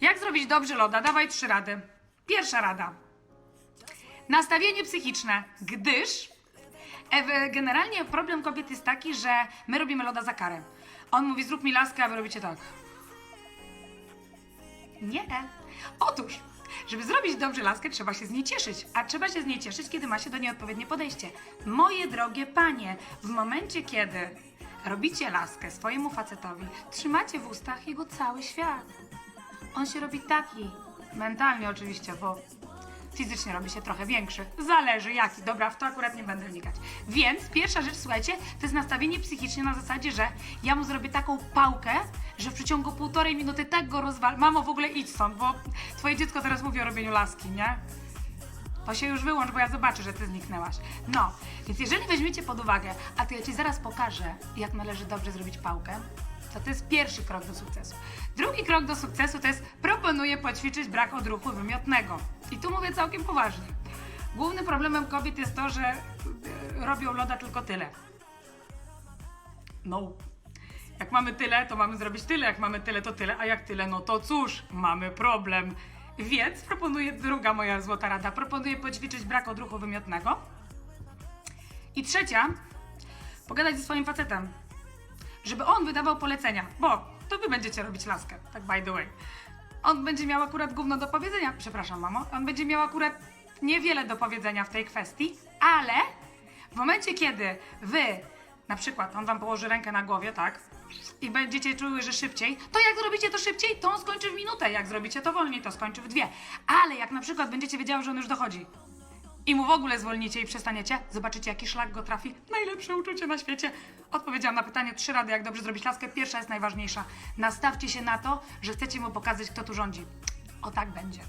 Jak zrobić dobrze loda? Dawaj trzy rady. Pierwsza rada. Nastawienie psychiczne, gdyż generalnie problem kobiet jest taki, że my robimy loda za karę. On mówi, zrób mi laskę, a wy robicie tak. Nie. Otóż, żeby zrobić dobrze laskę, trzeba się z niej cieszyć. A trzeba się z niej cieszyć, kiedy ma się do niej odpowiednie podejście. Moje drogie panie, w momencie, kiedy robicie laskę swojemu facetowi, trzymacie w ustach jego cały świat. On się robi taki, mentalnie oczywiście, bo fizycznie robi się trochę większy. Zależy jaki. Dobra, w to akurat nie będę wnikać. Więc pierwsza rzecz, słuchajcie, to jest nastawienie psychicznie na zasadzie, że ja mu zrobię taką pałkę, że w przeciągu półtorej minuty tak go rozwal. Mamo, w ogóle idź stąd, bo twoje dziecko teraz mówi o robieniu laski, nie? To się już wyłącz, bo ja zobaczę, że ty zniknęłaś. No, więc jeżeli weźmiecie pod uwagę, a to ja ci zaraz pokażę, jak należy dobrze zrobić pałkę, to to jest pierwszy krok do sukcesu. Drugi krok do sukcesu to jest proponuję poćwiczyć brak odruchu wymiotnego. I tu mówię całkiem poważnie. Głównym problemem kobiet jest to, że e, robią loda tylko tyle. No. Jak mamy tyle, to mamy zrobić tyle, jak mamy tyle, to tyle, a jak tyle, no to cóż, mamy problem. Więc proponuję, druga moja złota rada, proponuję poćwiczyć brak odruchu wymiotnego. I trzecia, pogadać ze swoim facetem, żeby on wydawał polecenia, bo to wy będziecie robić laskę, tak by the way. On będzie miał akurat gówno do powiedzenia, przepraszam mamo, on będzie miał akurat niewiele do powiedzenia w tej kwestii, ale w momencie, kiedy wy, na przykład, on wam położy rękę na głowie, tak? I będziecie czuły, że szybciej, to jak zrobicie to szybciej, to on skończy w minutę. Jak zrobicie to wolniej, to skończy w dwie. Ale jak na przykład będziecie wiedziały, że on już dochodzi i mu w ogóle zwolnicie i przestaniecie, zobaczycie, jaki szlak go trafi. Najlepsze uczucie na świecie. Odpowiedziałam na pytanie trzy rady, jak dobrze zrobić laskę. Pierwsza jest najważniejsza. Nastawcie się na to, że chcecie mu pokazać, kto tu rządzi. O tak będzie.